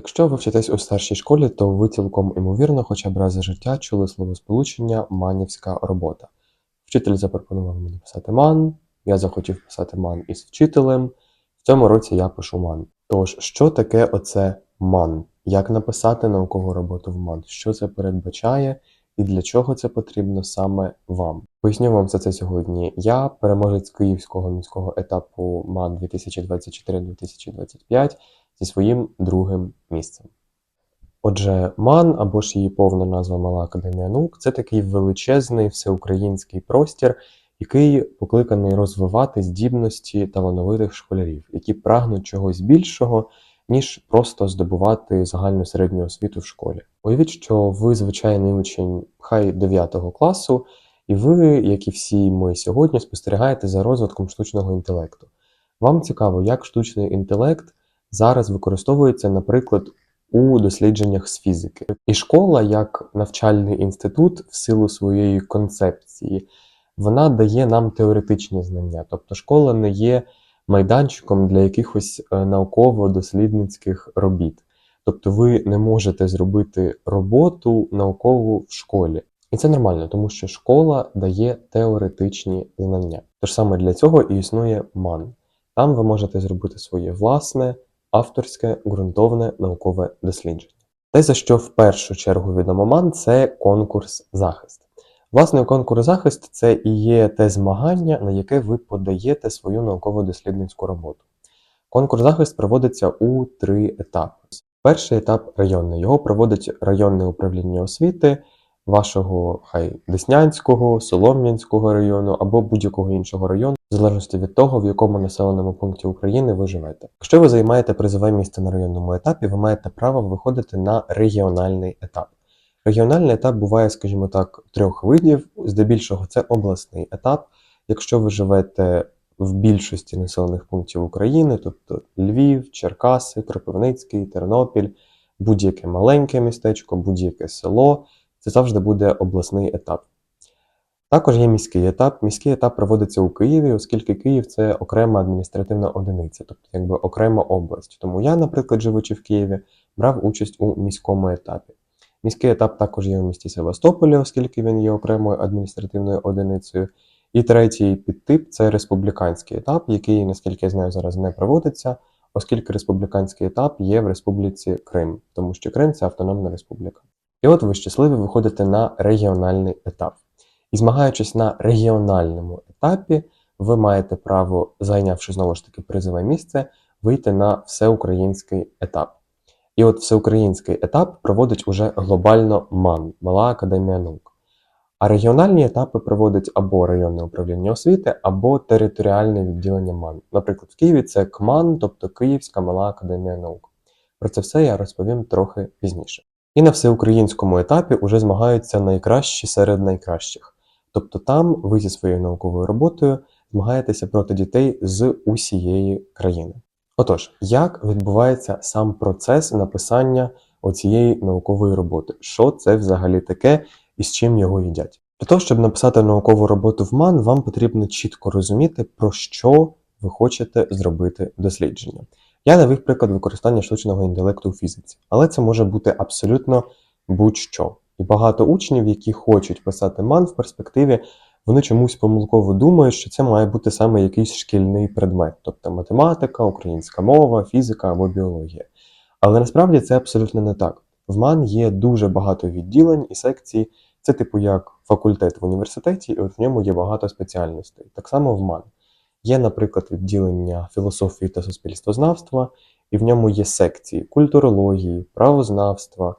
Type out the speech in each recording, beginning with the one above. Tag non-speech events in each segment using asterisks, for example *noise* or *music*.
Якщо ви вчитесь у старшій школі, то ви цілком імовірно хоча б раз за життя чули словосполучення манівська робота. Вчитель запропонував мені писати ман, я захотів писати ман із вчителем. В цьому році я пишу ман. Тож, що таке оце ман? Як написати наукову роботу в ман? Що це передбачає і для чого це потрібно саме вам? Поясню вам все це сьогодні. Я переможець київського міського етапу МАН 2024-2025 зі своїм другим місцем. Отже, МАН або ж її повна назва Мала Академія наук це такий величезний всеукраїнський простір, який покликаний розвивати здібності талановитих школярів, які прагнуть чогось більшого, ніж просто здобувати загальну середню освіту в школі. Уявіть, що ви звичайний учень хай 9 класу, і ви, як і всі ми сьогодні, спостерігаєте за розвитком штучного інтелекту. Вам цікаво, як штучний інтелект зараз використовується, наприклад, у дослідженнях з фізики. І школа, як навчальний інститут, в силу своєї концепції, вона дає нам теоретичні знання. Тобто школа не є майданчиком для якихось е, науково-дослідницьких робіт. Тобто ви не можете зробити роботу наукову в школі. І це нормально, тому що школа дає теоретичні знання. Тож саме для цього і існує МАН. Там ви можете зробити своє власне, авторське, ґрунтовне наукове дослідження. Те, за що в першу чергу відомо МАН, це конкурс захист. Власне, конкурс захист це і є те змагання, на яке ви подаєте свою науково-дослідницьку роботу. Конкурс захист проводиться у три етапи. Перший етап районний. Його проводить районне управління освіти вашого хай Деснянського, Солом'янського району або будь-якого іншого району, в залежності від того, в якому населеному пункті України ви живете. Якщо ви займаєте призове місце на районному етапі, ви маєте право виходити на регіональний етап. Регіональний етап буває, скажімо так, трьох видів. Здебільшого це обласний етап. Якщо ви живете в більшості населених пунктів України, тобто Львів, Черкаси, Кропивницький, Тернопіль, будь-яке маленьке містечко, будь-яке село, це завжди буде обласний етап. Також є міський етап. Міський етап проводиться у Києві, оскільки Київ це окрема адміністративна одиниця, тобто якби окрема область. Тому я, наприклад, живучи в Києві, брав участь у міському етапі. Міський етап також є у місті Севастополі, оскільки він є окремою адміністративною одиницею. І третій підтип це республіканський етап, який, наскільки я знаю, зараз не проводиться, оскільки республіканський етап є в Республіці Крим, тому що Крим це автономна республіка. І от ви щасливі виходите на регіональний етап. І змагаючись на регіональному етапі, ви маєте право, зайнявши знову ж таки призове місце, вийти на всеукраїнський етап. І от всеукраїнський етап проводить уже глобально МАН, Мала Академія наук. А регіональні етапи проводить або районне управління освіти, або територіальне відділення МАН. Наприклад, в Києві це КМАН, тобто Київська Мала Академія наук. Про це все я розповім трохи пізніше. І на всеукраїнському етапі уже змагаються найкращі серед найкращих. Тобто там ви зі своєю науковою роботою змагаєтеся проти дітей з усієї країни. Отож, як відбувається сам процес написання оцієї наукової роботи? Що це взагалі таке і з чим його їдять? Для того, щоб написати наукову роботу в МАН, вам потрібно чітко розуміти, про що ви хочете зробити дослідження. Я навів приклад використання штучного інтелекту у фізиці, але це може бути абсолютно будь-що. І багато учнів, які хочуть писати МАН в перспективі, вони чомусь помилково думають, що це має бути саме якийсь шкільний предмет, тобто математика, українська мова, фізика або біологія. Але насправді це абсолютно не так. В МАН є дуже багато відділень і секцій. Це, типу, як факультет в університеті, і в ньому є багато спеціальностей. Так само в МАН. Є, наприклад, відділення філософії та суспільствознавства, і в ньому є секції культурології, правознавства,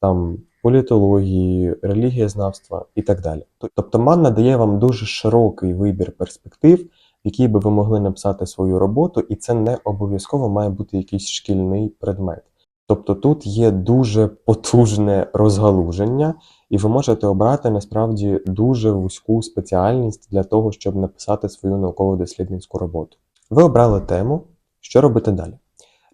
там політології, релігієзнавства і так далі. Тобто МАН надає вам дуже широкий вибір перспектив, в якій би ви могли написати свою роботу, і це не обов'язково має бути якийсь шкільний предмет. Тобто тут є дуже потужне розгалуження, і ви можете обрати насправді дуже вузьку спеціальність для того, щоб написати свою науково-дослідницьку роботу. Ви обрали тему, що робити далі.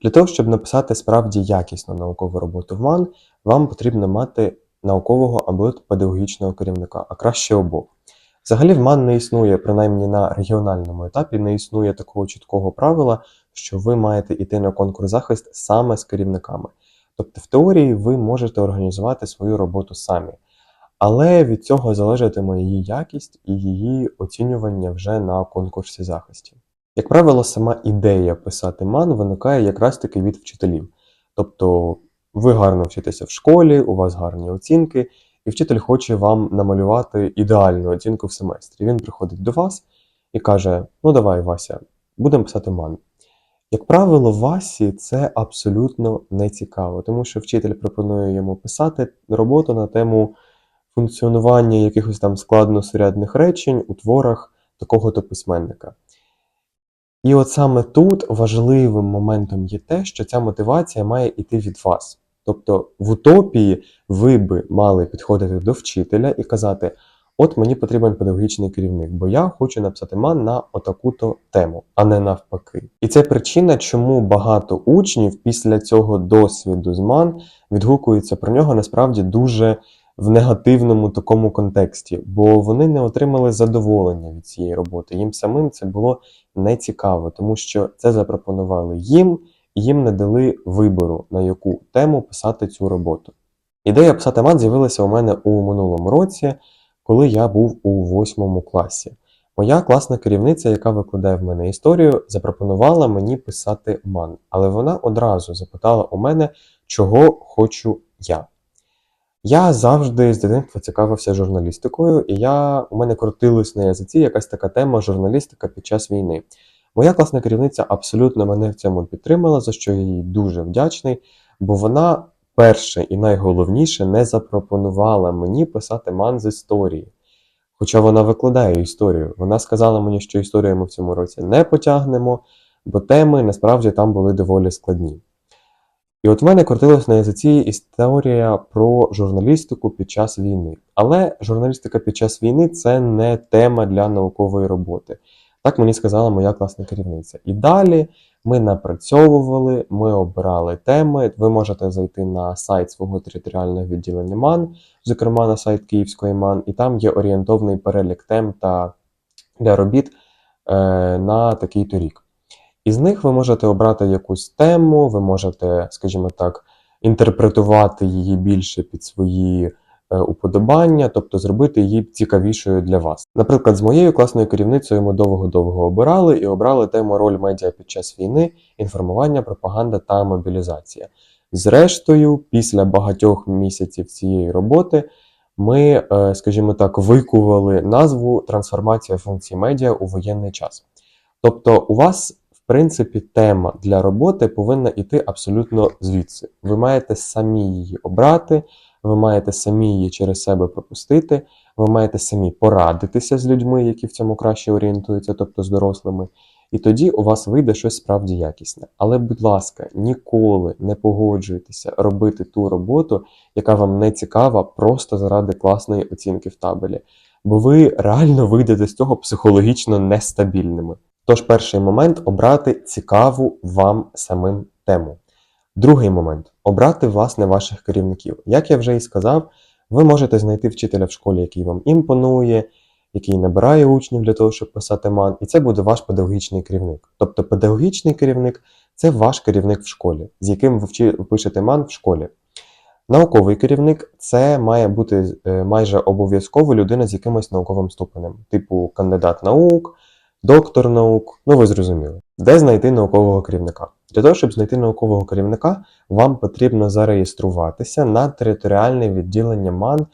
Для того, щоб написати справді якісну наукову роботу в МАН, вам потрібно мати наукового або педагогічного керівника, а краще обох. Взагалі, в МАН не існує, принаймні на регіональному етапі, не існує такого чіткого правила, що ви маєте йти на конкурс захист саме з керівниками. Тобто, в теорії ви можете організувати свою роботу самі, але від цього залежатиме її якість і її оцінювання вже на конкурсі захисті. Як правило, сама ідея писати ман виникає якраз таки від вчителів. Тобто, ви гарно вчитеся в школі, у вас гарні оцінки, і вчитель хоче вам намалювати ідеальну оцінку в семестрі. Він приходить до вас і каже: Ну, давай, Вася, будемо писати ман. Як правило, Васі це абсолютно не цікаво, тому що вчитель пропонує йому писати роботу на тему функціонування якихось там складносурядних речень у творах такого-то письменника. І от саме тут важливим моментом є те, що ця мотивація має йти від вас. Тобто в утопії ви би мали підходити до вчителя і казати: от мені потрібен педагогічний керівник, бо я хочу написати ман на отаку-то тему, а не навпаки. І це причина, чому багато учнів після цього досвіду з ман відгукуються про нього насправді дуже в негативному такому контексті, бо вони не отримали задоволення від цієї роботи. Їм самим це було не цікаво, тому що це запропонували їм, і їм не дали вибору, на яку тему писати цю роботу. Ідея писати мат з'явилася у мене у минулому році, коли я був у восьмому класі. Моя класна керівниця, яка викладає в мене історію, запропонувала мені писати ман, але вона одразу запитала у мене, чого хочу я. Я завжди з дитинства цікавився журналістикою, і я, у мене крутилась на язиці якась така тема журналістика під час війни. Моя класна керівниця абсолютно мене в цьому підтримала, за що я їй дуже вдячний, бо вона перше і найголовніше не запропонувала мені писати ман з історії. Хоча вона викладає історію. Вона сказала мені, що історію ми в цьому році не потягнемо, бо теми насправді там були доволі складні. І от в мене крутилась на язиці історія про журналістику під час війни. Але журналістика під час війни це не тема для наукової роботи. Так мені сказала моя класна керівниця. І далі ми напрацьовували, ми обирали теми. Ви можете зайти на сайт свого територіального відділення МАН, зокрема на сайт Київської МАН, і там є орієнтовний перелік тем та для робіт е, на такий-то рік. Із них ви можете обрати якусь тему, ви можете, скажімо так, інтерпретувати її більше під свої е, уподобання, тобто зробити її цікавішою для вас. Наприклад, з моєю класною керівницею ми довго-довго обирали і обрали тему роль медіа під час війни, інформування, пропаганда та мобілізація. Зрештою, після багатьох місяців цієї роботи. Ми, е, скажімо так, викували назву Трансформація функцій медіа у воєнний час. Тобто, у вас принципі, тема для роботи повинна йти абсолютно звідси. Ви маєте самі її обрати, ви маєте самі її через себе пропустити, ви маєте самі порадитися з людьми, які в цьому краще орієнтуються, тобто з дорослими. І тоді у вас вийде щось справді якісне. Але, будь ласка, ніколи не погоджуйтеся робити ту роботу, яка вам не цікава, просто заради класної оцінки в табелі. Бо ви реально вийдете з цього психологічно нестабільними. Тож, перший момент обрати цікаву вам самим тему. Другий момент обрати власне ваших керівників. Як я вже і сказав, ви можете знайти вчителя в школі, який вам імпонує, який набирає учнів для того, щоб писати ман, і це буде ваш педагогічний керівник. Тобто педагогічний керівник це ваш керівник в школі, з яким ви пишете ман в школі. Науковий керівник це має бути е, майже обов'язково людина з якимось науковим ступенем, типу кандидат наук, доктор наук, ну ви зрозуміли. Де знайти наукового керівника? Для того, щоб знайти наукового керівника, вам потрібно зареєструватися на територіальне відділення МАН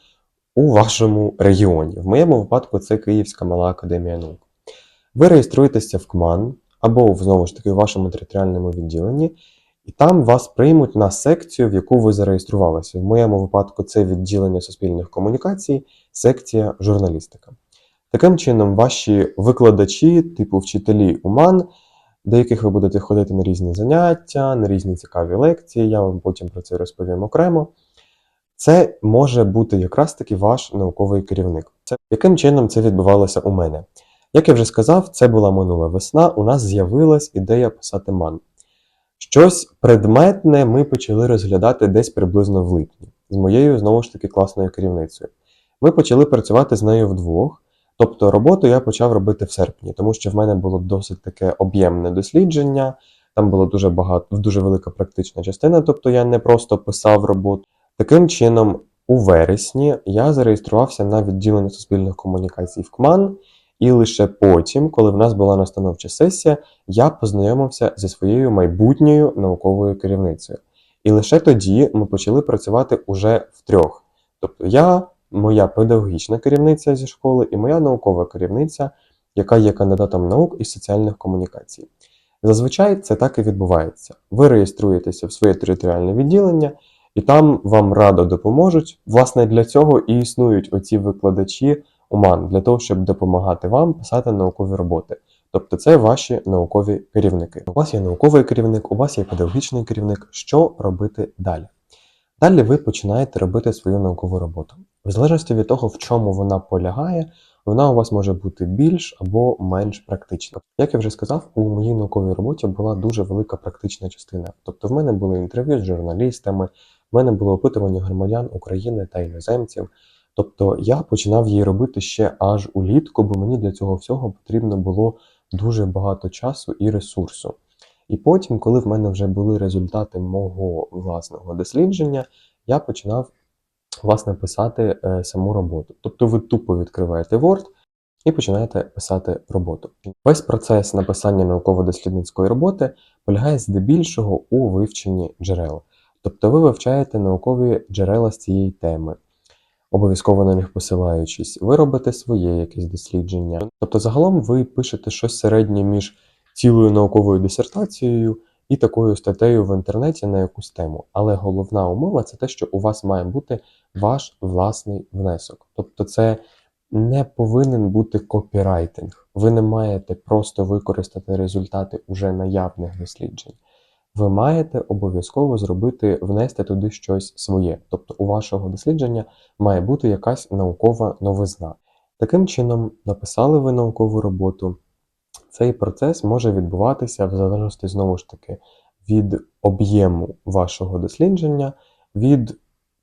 у вашому регіоні. В моєму випадку це Київська мала академія наук. Ви реєструєтеся в КМАН або знову ж таки в вашому територіальному відділенні, і там вас приймуть на секцію, в яку ви зареєструвалися. В моєму випадку це відділення суспільних комунікацій, секція журналістика. Таким чином, ваші викладачі, типу вчителі УМАН, до яких ви будете ходити на різні заняття, на різні цікаві лекції, я вам потім про це розповім окремо. Це може бути якраз таки ваш науковий керівник. Це яким чином це відбувалося у мене? Як я вже сказав, це була минула весна, у нас з'явилась ідея писати ман. Щось предметне ми почали розглядати десь приблизно в липні з моєю знову ж таки класною керівницею. Ми почали працювати з нею вдвох. Тобто роботу я почав робити в серпні, тому що в мене було досить таке об'ємне дослідження, Там було дуже багато, дуже велика практична частина, тобто я не просто писав роботу. Таким чином, у вересні я зареєструвався на відділення суспільних комунікацій в КМАН, і лише потім, коли в нас була настановча сесія, я познайомився зі своєю майбутньою науковою керівницею. І лише тоді ми почали працювати уже втрьох. Тобто я, моя педагогічна керівниця зі школи і моя наукова керівниця, яка є кандидатом наук із соціальних комунікацій. Зазвичай це так і відбувається. Ви реєструєтеся в своє територіальне відділення, і там вам радо допоможуть. Власне, для цього і існують оці викладачі УМАН, для того, щоб допомагати вам писати наукові роботи. Тобто це ваші наукові керівники. У вас є науковий керівник, у вас є педагогічний керівник. Що робити далі? Далі ви починаєте робити свою наукову роботу. В залежності від того, в чому вона полягає, вона у вас може бути більш або менш практична. Як я вже сказав, у моїй науковій роботі була дуже велика практична частина. Тобто, в мене були інтерв'ю з журналістами, в мене було опитування громадян України та іноземців. Тобто я починав її робити ще аж улітку, бо мені для цього всього потрібно було дуже багато часу і ресурсу. І потім, коли в мене вже були результати мого власного дослідження, я починав власне писати е, саму роботу. Тобто ви тупо відкриваєте Word і починаєте писати роботу. Весь процес написання науково-дослідницької роботи полягає здебільшого у вивченні джерел. Тобто ви вивчаєте наукові джерела з цієї теми, обов'язково на них посилаючись, ви робите своє якесь дослідження. Тобто, загалом ви пишете щось середнє між цілою науковою дисертацією і такою статтею в інтернеті на якусь тему. Але головна умова це те, що у вас має бути ваш власний внесок. Тобто, це не повинен бути копірайтинг. Ви не маєте просто використати результати уже наявних досліджень. Ви маєте обов'язково зробити, внести туди щось своє. Тобто у вашого дослідження має бути якась наукова новизна. Таким чином, написали ви наукову роботу. Цей процес може відбуватися в залежності знову ж таки від об'єму вашого дослідження від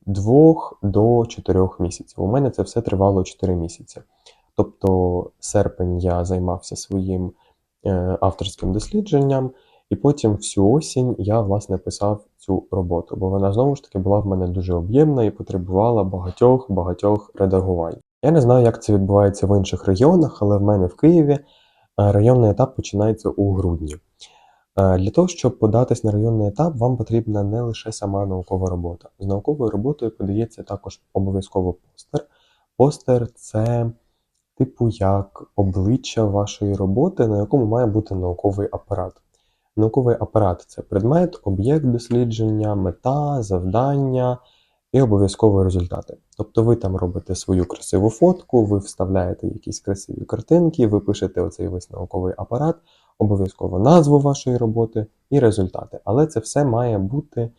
2 до 4 місяців. У мене це все тривало 4 місяці. Тобто, серпень я займався своїм е, авторським дослідженням, і потім всю осінь я власне писав цю роботу, бо вона знову ж таки була в мене дуже об'ємна і потребувала багатьох багатьох редагувань. Я не знаю, як це відбувається в інших регіонах, але в мене в Києві. Е, Районний етап починається у грудні. Е, Для того, щоб податись на районний етап, вам потрібна не лише сама наукова робота. З науковою роботою подається також обов'язково постер. Постер це, типу, як обличчя вашої роботи, на якому має бути науковий апарат. Науковий апарат це предмет, об'єкт дослідження, мета, завдання і обов'язкові результати. Тобто ви там робите свою красиву фотку, ви вставляєте якісь красиві картинки, ви пишете оцей весь науковий апарат, обов'язково назву вашої роботи і результати. Але це все має бути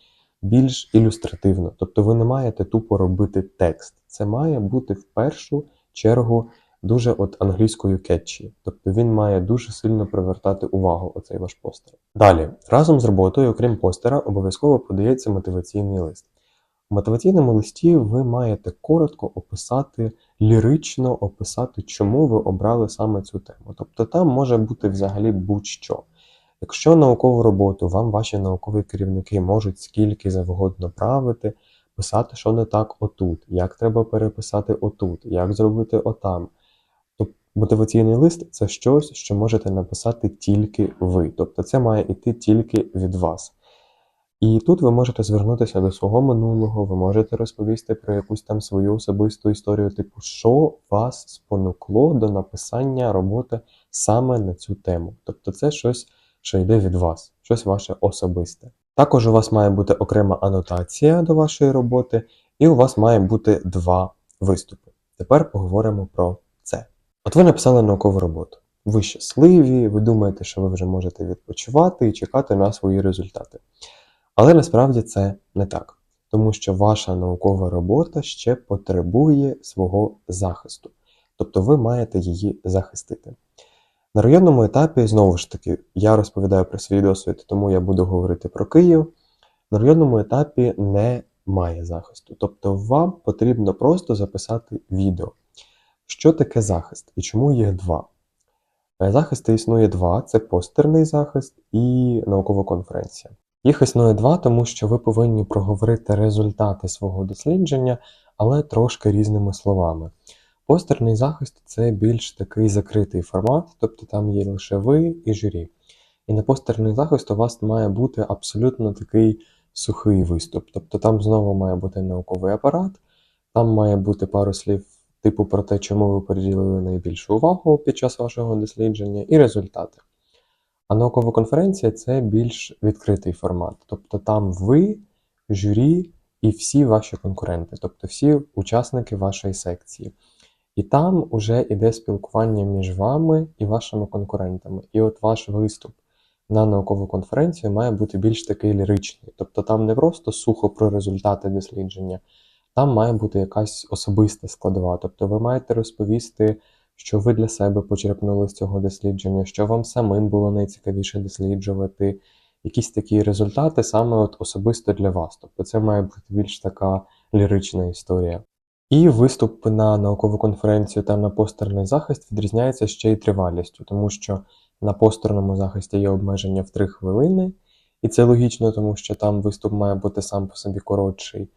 більш ілюстративно. Тобто ви не маєте тупо робити текст. Це має бути в першу чергу дуже от англійською кетчі. Тобто він має дуже сильно привертати увагу оцей ваш постер. Далі, разом з роботою, окрім постера, обов'язково подається мотиваційний лист. У мотиваційному листі ви маєте коротко описати, лірично описати, чому ви обрали саме цю тему. Тобто там може бути взагалі будь-що. Якщо наукову роботу вам ваші наукові керівники можуть скільки завгодно правити, писати, що не так отут, як треба переписати отут, як зробити отам. То мотиваційний лист це щось, що можете написати тільки ви. Тобто це має йти тільки від вас. І тут ви можете звернутися до свого минулого, ви можете розповісти про якусь там свою особисту історію, типу, що вас спонукло до написання роботи саме на цю тему. Тобто це щось, що йде від вас, щось ваше особисте. Також у вас має бути окрема анотація до вашої роботи, і у вас має бути два виступи. Тепер поговоримо про це. От ви написали наукову роботу. Ви щасливі, ви думаєте, що ви вже можете відпочивати і чекати на свої результати. Але насправді це не так, тому що ваша наукова робота ще потребує свого захисту, тобто ви маєте її захистити. На районному етапі, знову ж таки, я розповідаю про свій досвід, тому я буду говорити про Київ. На районному етапі немає захисту. Тобто вам потрібно просто записати відео. Що таке захист і чому їх два? Е, Захисти існує два: це постерний захист і наукова конференція. Їх існує два, тому що ви повинні проговорити результати свого дослідження, але трошки різними словами. Постерний захист це більш такий закритий формат, тобто там є лише ви і журі. І на постерний захист у вас має бути абсолютно такий сухий виступ. Тобто там знову має бути науковий апарат, там має бути пару слів типу про те, чому ви приділили найбільшу увагу під час вашого дослідження, і результати. А наукова конференція це більш відкритий формат. Тобто там ви, журі і всі ваші конкуренти, тобто всі учасники вашої секції. І там уже іде спілкування між вами і вашими конкурентами. І от ваш виступ на наукову конференцію має бути більш такий ліричний. Тобто там не просто сухо про результати дослідження, там має бути якась особиста складова. Тобто ви маєте розповісти, що ви для себе почерпнули з цього дослідження, що вам самим було найцікавіше досліджувати, якісь такі результати саме от особисто для вас. Тобто це має бути більш така лірична історія. І виступ на наукову конференцію та на постерний захист відрізняється ще й тривалістю, тому що на постерному захисті є обмеження в 3 хвилини, і це логічно, тому що там виступ має бути сам по собі коротший.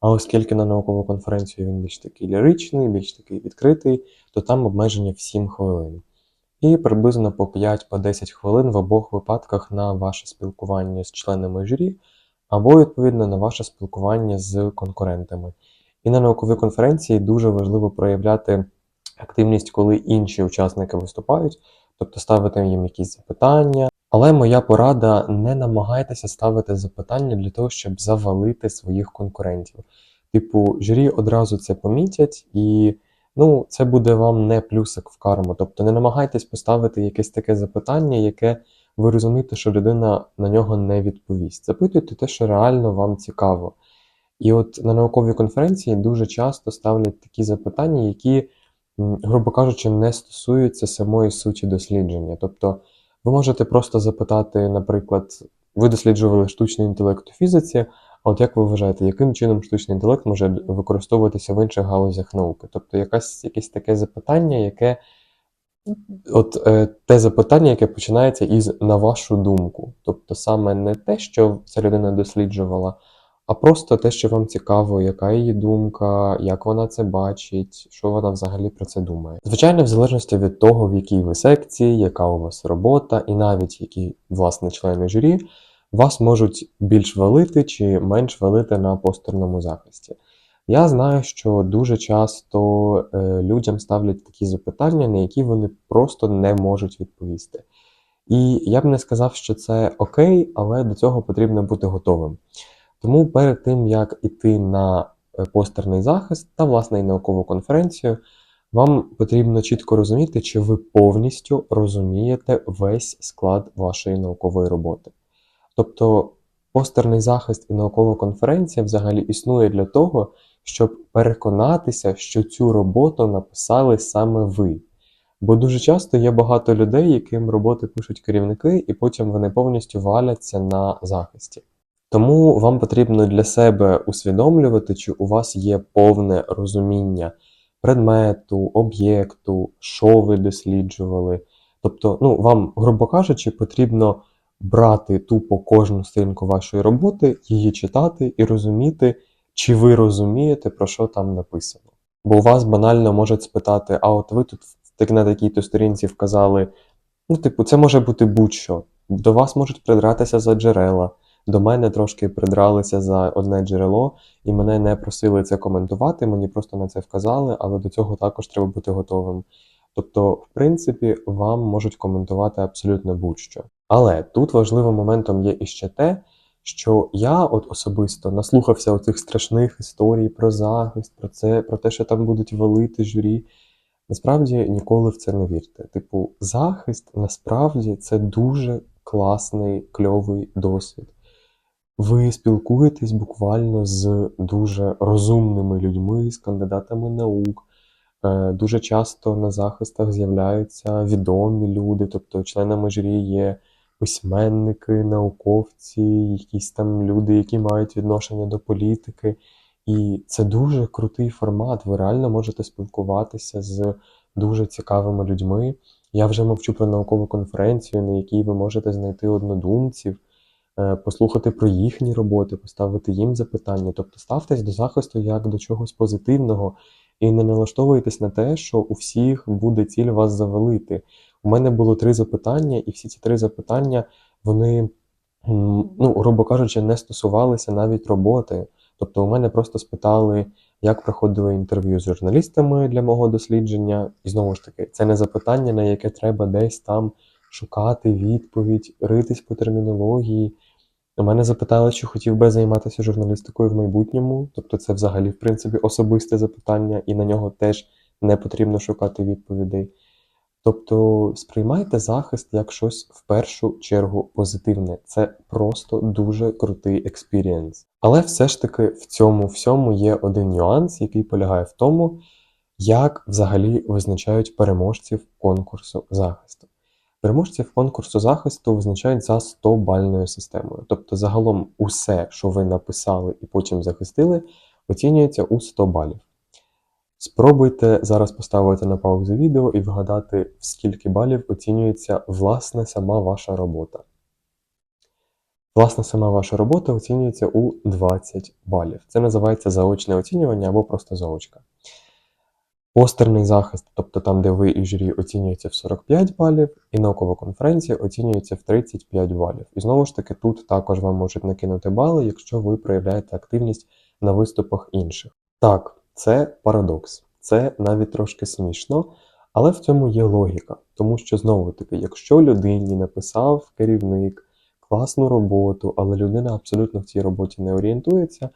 А оскільки на наукову конференцію він більш такий ліричний, більш такий відкритий, то там обмеження в 7 хвилин. І приблизно по 5-10 хвилин в обох випадках на ваше спілкування з членами журі, або, відповідно, на ваше спілкування з конкурентами. І на науковій конференції дуже важливо проявляти активність, коли інші учасники виступають, тобто ставити їм якісь запитання. Але моя порада не намагайтеся ставити запитання для того, щоб завалити своїх конкурентів. Типу, журі одразу це помітять, і ну, це буде вам не плюсик в карму. Тобто не намагайтесь поставити якесь таке запитання, яке ви розумієте, що людина на нього не відповість. Запитуйте те, що реально вам цікаво. І от на науковій конференції дуже часто ставлять такі запитання, які, грубо кажучи, не стосуються самої суті дослідження. Тобто ви можете просто запитати, наприклад, ви досліджували штучний інтелект у фізиці, а от як ви вважаєте, яким чином штучний інтелект може використовуватися в інших галузях науки? Тобто якась, якесь таке запитання, яке от е, те запитання, яке починається із на вашу думку. Тобто саме не те, що ця людина досліджувала, а просто те, що вам цікаво, яка її думка, як вона це бачить, що вона взагалі про це думає. Звичайно, в залежності від того, в якій ви секції, яка у вас робота, і навіть які власне члени журі, вас можуть більш валити чи менш валити на постерному захисті. Я знаю, що дуже часто е, людям ставлять такі запитання, на які вони просто не можуть відповісти. І я б не сказав, що це окей, але до цього потрібно бути готовим. Тому перед тим, як іти на е, постерний захист та, власне, і наукову конференцію, вам потрібно чітко розуміти, чи ви повністю розумієте весь склад вашої наукової роботи. Тобто, постерний захист і наукова конференція взагалі існує для того, щоб переконатися, що цю роботу написали саме ви. Бо дуже часто є багато людей, яким роботи пишуть керівники, і потім вони повністю валяться на захисті. Тому вам потрібно для себе усвідомлювати, чи у вас є повне розуміння предмету, об'єкту, що ви досліджували. Тобто, ну, вам, грубо кажучи, потрібно брати тупо кожну сторінку вашої роботи, її читати і розуміти, чи ви розумієте, про що там написано. Бо у вас банально можуть спитати, а от ви тут так на такій-то сторінці вказали, ну, типу, це може бути будь-що. До вас можуть придратися за джерела. До мене трошки придралися за одне джерело, і мене не просили це коментувати, мені просто на це вказали, але до цього також треба бути готовим. Тобто, в принципі, вам можуть коментувати абсолютно будь-що. Але тут важливим моментом є іще те, що я от особисто наслухався оцих страшних історій про захист, про це, про те, що там будуть валити журі. Насправді ніколи в це не вірте. Типу, захист насправді це дуже класний, кльовий досвід. Ви спілкуєтесь буквально з дуже розумними людьми, з кандидатами наук. Е, Дуже часто на захистах з'являються відомі люди, тобто членами журі є письменники, науковці, якісь там люди, які мають відношення до політики. І це дуже крутий формат. Ви реально можете спілкуватися з дуже цікавими людьми. Я вже мовчу про наукову конференцію, на якій ви можете знайти однодумців, послухати про їхні роботи, поставити їм запитання. Тобто ставтесь до захисту як до чогось позитивного і не налаштовуйтесь на те, що у всіх буде ціль вас завалити. У мене було три запитання, і всі ці три запитання, вони, ну, грубо кажучи, не стосувалися навіть роботи. Тобто, у мене просто спитали, як проходили інтерв'ю з журналістами для мого дослідження. І знову ж таки, це не запитання, на яке треба десь там шукати відповідь, ритись по термінології. У мене запитали, чи хотів би займатися журналістикою в майбутньому. Тобто, це взагалі, в принципі, особисте запитання, і на нього теж не потрібно шукати відповідей. Тобто сприймайте захист як щось в першу чергу позитивне. Це просто дуже крутий експірієнс. Але все ж таки в цьому всьому є один нюанс, який полягає в тому, як взагалі визначають переможців конкурсу захисту. Переможців конкурсу захисту визначають за 100-бальною системою. Тобто, загалом усе, що ви написали і потім захистили, оцінюється у 100 балів. Спробуйте зараз поставити на паузу відео і вгадати, в скільки балів оцінюється власне сама ваша робота. Власне, сама ваша робота оцінюється у 20 балів. Це називається заочне оцінювання або просто заочка. Постерний захист, тобто там, де ви і журі оцінюється в 45 балів, і наукова конференція оцінюється в 35 балів. І знову ж таки, тут також вам можуть накинути бали, якщо ви проявляєте активність на виступах інших. Так, це парадокс, це навіть трошки смішно, але в цьому є логіка. Тому що, знову таки, якщо людині написав керівник класну роботу, але людина абсолютно в цій роботі не орієнтується,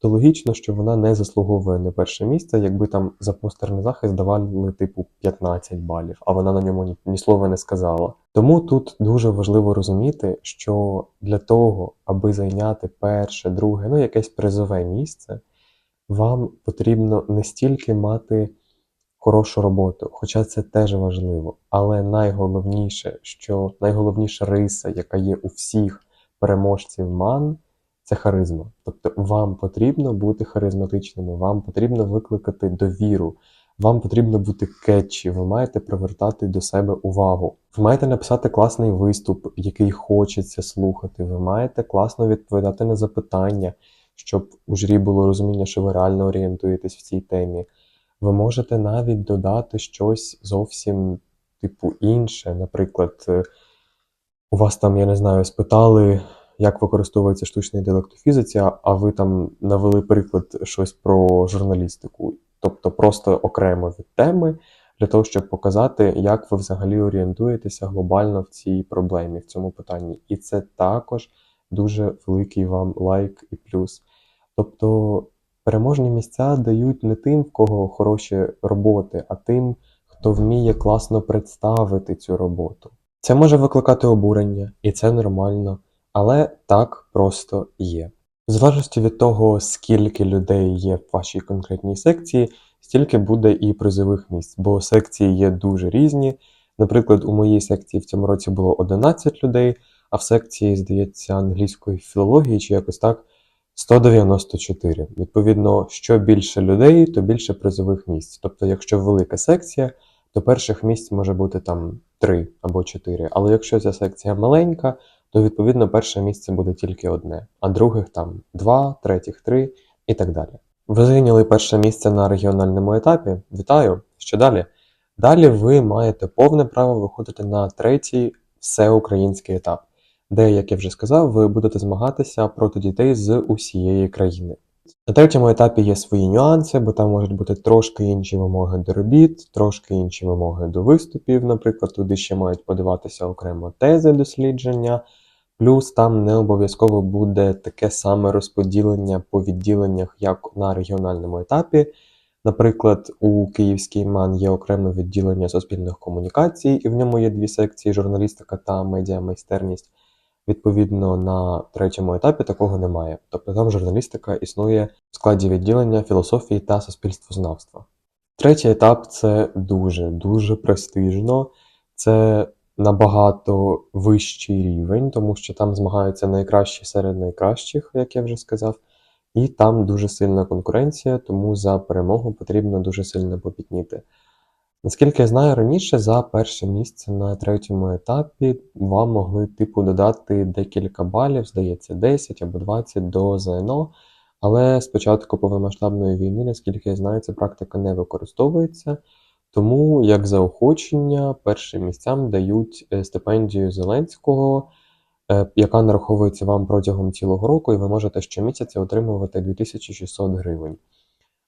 то логічно, що вона не заслуговує на перше місце, якби там за постерний захист давали типу 15 балів, а вона на ньому ні, ні слова не сказала. Тому тут дуже важливо розуміти, що для того, аби зайняти перше, друге, ну якесь призове місце, вам потрібно не стільки мати хорошу роботу, хоча це теж важливо. Але найголовніше, що найголовніша риса, яка є у всіх переможців МАН, це харизма. Тобто вам потрібно бути харизматичними, вам потрібно викликати довіру, вам потрібно бути кетчі, ви маєте привертати до себе увагу. Ви маєте написати класний виступ, який хочеться слухати. Ви маєте класно відповідати на запитання, щоб у журі було розуміння, що ви реально орієнтуєтесь в цій темі. Ви можете навіть додати щось зовсім типу інше. Наприклад, е, у вас там, я не знаю, спитали, як використовується штучний інтелект у фізиці, а- ви там навели приклад щось про журналістику, тобто просто окремо від теми, для того, щоб показати, як ви взагалі орієнтуєтеся глобально в цій проблемі, в цьому питанні. І це також дуже великий вам лайк і плюс. Тобто переможні місця дають не тим, в кого хороші роботи, а тим, хто вміє класно представити цю роботу. Це може викликати обурення, і це нормально, але так просто є. В залежності від того, скільки людей є в вашій конкретній секції, стільки буде і призових місць, бо секції є дуже різні. Наприклад, у моїй секції в цьому році було 11 людей, а в секції, здається, англійської філології чи якось так 194. Відповідно, що більше людей, то більше призових місць. Тобто, якщо велика секція, то перших місць може бути там 3 або 4. Але якщо ця секція маленька, то відповідно перше місце буде тільки одне, а других там 2, третіх 3 і так далі. Ви зайняли перше місце на регіональному етапі. Вітаю! Що далі? Далі ви маєте повне право виходити на третій всеукраїнський етап, де, як я вже сказав, ви будете змагатися проти дітей з усієї країни. На третьому етапі є свої нюанси, бо там можуть бути трошки інші вимоги до робіт, трошки інші вимоги до виступів, наприклад, туди ще мають подаватися окремо тези дослідження, плюс там не обов'язково буде таке саме розподілення по відділеннях, як на регіональному етапі. Наприклад, у Київській МАН є окреме відділення суспільних комунікацій, і в ньому є дві секції журналістика та медіамайстерність. Відповідно, на третьому етапі такого немає. Тобто там журналістика існує в складі відділення філософії та суспільствознавства. Третій етап це дуже дуже престижно, це набагато вищий рівень, тому що там змагаються найкращі серед найкращих, як я вже сказав, і там дуже сильна конкуренція, тому за перемогу потрібно дуже сильно попітніти. Наскільки я знаю, раніше за перше місце на третьому етапі вам могли типу додати декілька балів, здається, 10 або 20 до ЗНО. Але з початку повномасштабної війни, наскільки я знаю, ця практика не використовується. Тому, як заохочення, першим місцям дають е, стипендію Зеленського, е, яка нараховується вам протягом цілого року, і ви можете щомісяця отримувати 2600 гривень.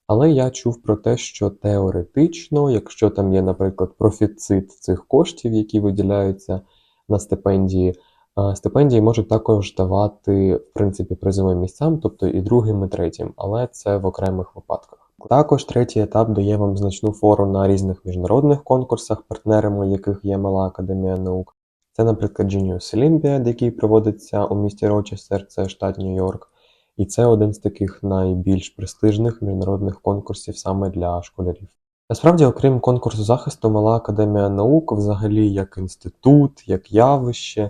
Але я чув про те, що теоретично, якщо там є, наприклад, профіцит цих коштів, які виділяються на стипендії, стипендії можуть також давати, в принципі, призовим місцям, тобто і другим, і третім, але це в окремих випадках. Також третій етап дає вам значну фору на різних міжнародних конкурсах, партнерами яких є Мала Академія наук. Це, наприклад, Genius Olympiad, який проводиться у місті Рочестер, це штат Нью-Йорк. І це один з таких найбільш престижних міжнародних конкурсів саме для школярів. Насправді, окрім конкурсу захисту, Мала Академія наук, взагалі як інститут, як явище,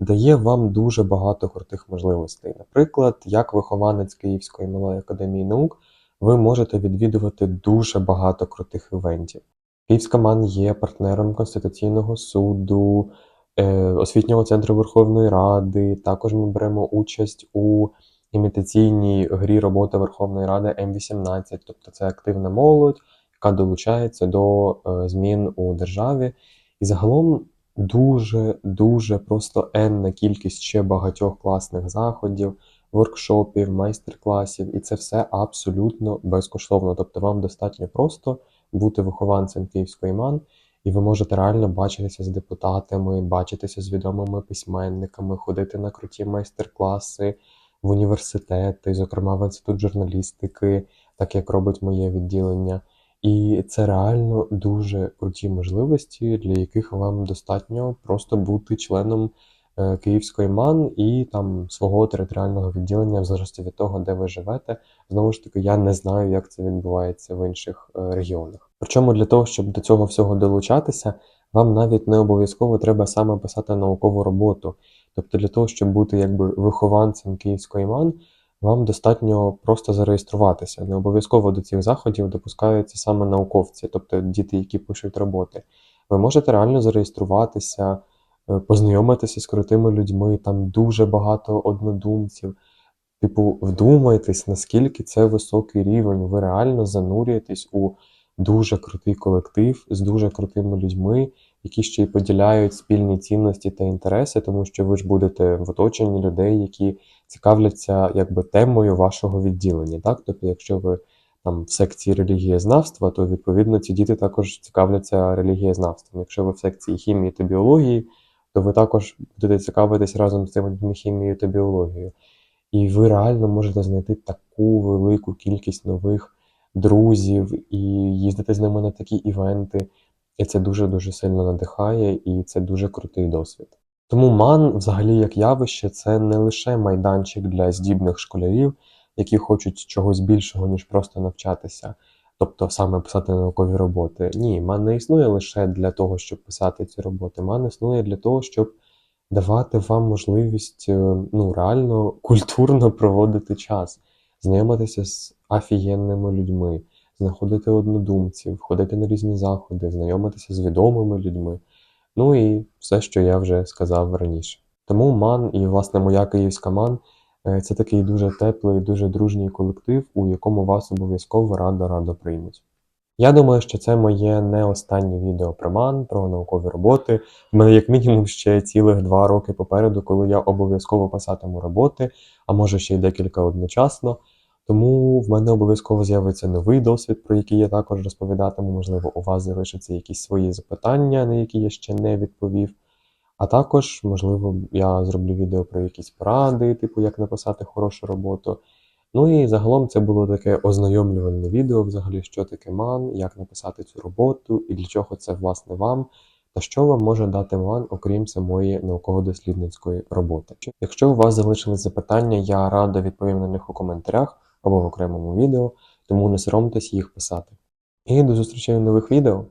дає вам дуже багато крутих можливостей. Наприклад, як вихованець Київської малої академії наук, ви можете відвідувати дуже багато крутих івентів. Київська МАН є партнером Конституційного суду, е, освітнього центру Верховної Ради. Також ми беремо участь у імітаційній грі роботи Верховної Ради М18, тобто це активна молодь, яка долучається до е, змін у державі. І загалом дуже дуже просто енна кількість ще багатьох класних заходів, воркшопів, майстер-класів, і це все абсолютно безкоштовно. Тобто вам достатньо просто бути вихованцем Київської МАН, і ви можете реально бачитися з депутатами, бачитися з відомими письменниками, ходити на круті майстер-класи в університети, зокрема в інститут журналістики, так як робить моє відділення. І це реально дуже круті можливості, для яких вам достатньо просто бути членом Київської МАН і там свого територіального відділення, в залежності від того, де ви живете. Знову ж таки, я не знаю, як це відбувається в інших е, регіонах. Причому для того, щоб до цього всього долучатися, вам навіть не обов'язково треба саме писати наукову роботу. Тобто для того, щоб бути якби вихованцем Київської МАН, вам достатньо просто зареєструватися. Не обов'язково до цих заходів допускаються саме науковці, тобто діти, які пишуть роботи. Ви можете реально зареєструватися, е, познайомитися з крутими людьми, там дуже багато однодумців. Типу, вдумайтесь, наскільки це високий рівень. Ви реально занурюєтесь у дуже крутий колектив з дуже крутими людьми, які ще й поділяють спільні цінності та інтереси, тому що ви ж будете в оточенні людей, які цікавляться якби темою вашого відділення. Так? Тобто, якщо ви там в секції релігієзнавства, то відповідно ці діти також цікавляться релігієзнавством. Якщо ви в секції хімії та біології, то ви також будете цікавитись разом з цими людьми хімією та біологією. І ви реально можете знайти таку велику кількість нових друзів і їздити з ними на такі івенти. І це дуже-дуже сильно надихає, і це дуже крутий досвід. Тому ман, взагалі, як явище, це не лише майданчик для здібних школярів, які хочуть чогось більшого, ніж просто навчатися, тобто саме писати наукові роботи. Ні, ман не існує лише для того, щоб писати ці роботи. Ман існує для того, щоб давати вам можливість е, ну, реально культурно *laughs* проводити час, знайомитися з офігенними людьми, знаходити однодумців, ходити на різні заходи, знайомитися з відомими людьми. Ну і все, що я вже сказав раніше. Тому МАН і, власне, моя київська МАН це такий дуже теплий, дуже дружній колектив, у якому вас обов'язково радо-радо приймуть. Я думаю, що це моє не останнє відео про МАН, про наукові роботи. У мене, як мінімум, ще цілих два роки попереду, коли я обов'язково писатиму роботи, а може ще й декілька одночасно. Тому в мене обов'язково з'явиться новий досвід, про який я також розповідатиму. Можливо, у вас залишаться якісь свої запитання, на які я ще не відповів. А також, можливо, я зроблю відео про якісь поради, типу як написати хорошу роботу. Ну і загалом це було таке ознайомлювальне відео, взагалі, що таке ман, як написати цю роботу і для чого це власне вам, та що вам може дати ман, окрім самої науково-дослідницької роботи. Якщо у вас залишились запитання, я радо відповім на них у коментарях або в окремому відео, тому не соромтесь їх писати. І до зустрічі в нових відео!